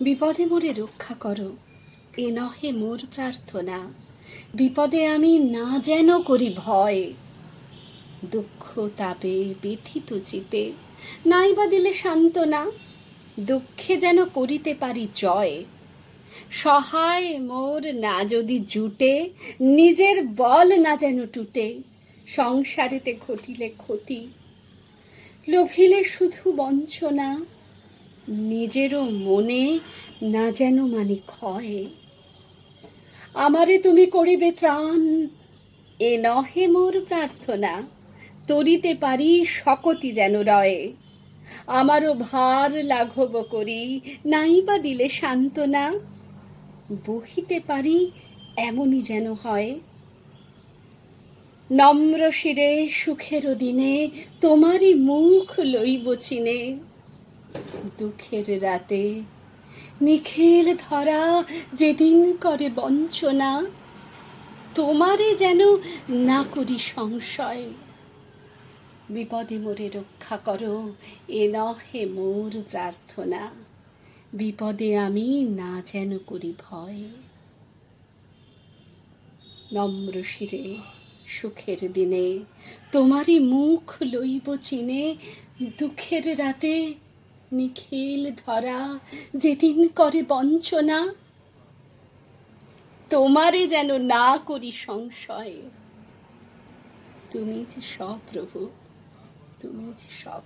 বিপদে মোরে রক্ষা করো, এ নহে মোর প্রার্থনা। বিপদে আমি না যেন করি ভয়। দুঃখ তাপে ব্যথিত চিতে, নাইবা দিলে সান্ত্বনা, দুঃখে যেন করিতে পারি জয়। সহায় মোর না যদি জুটে, নিজের বল না যেন টুটে, সংসারেতে ঘটিলে ক্ষতি, লোভিলে শুধু বঞ্চনা নিজেরও মনে না যেন মানে ক্ষয়। আমারে তুমি করিবে ত্রাণ, এ নহে মোর প্রার্থনা, তরিতে পারি শকতি যেন রয়ে। আমারও ভার লাঘব করি, নাইবা দিলে সান্ত্বনা, বহিতে পারি এমনই যেন হয়। নম্র শিরে সুখের দিনে তোমারই মুখ লইব চিনে। দুঃখের রাতে নিখিল ধরা যেদিন করে বঞ্চনা, তোমারে যেন না করি সংশয়। বিপদে মোরে রক্ষা করো, এ নহে মোর প্রার্থনা। বিপদে আমি না যেন করি ভয়। নম্র শিরে সুখের দিনে তোমারই মুখ লইব চিনে, দুঃখের রাতে নিখিল ধরা যেদিন করে বঞ্চনা, তোমারে যেন না করি সংশয়। তুমি যে সব প্রভু তুমি যে সব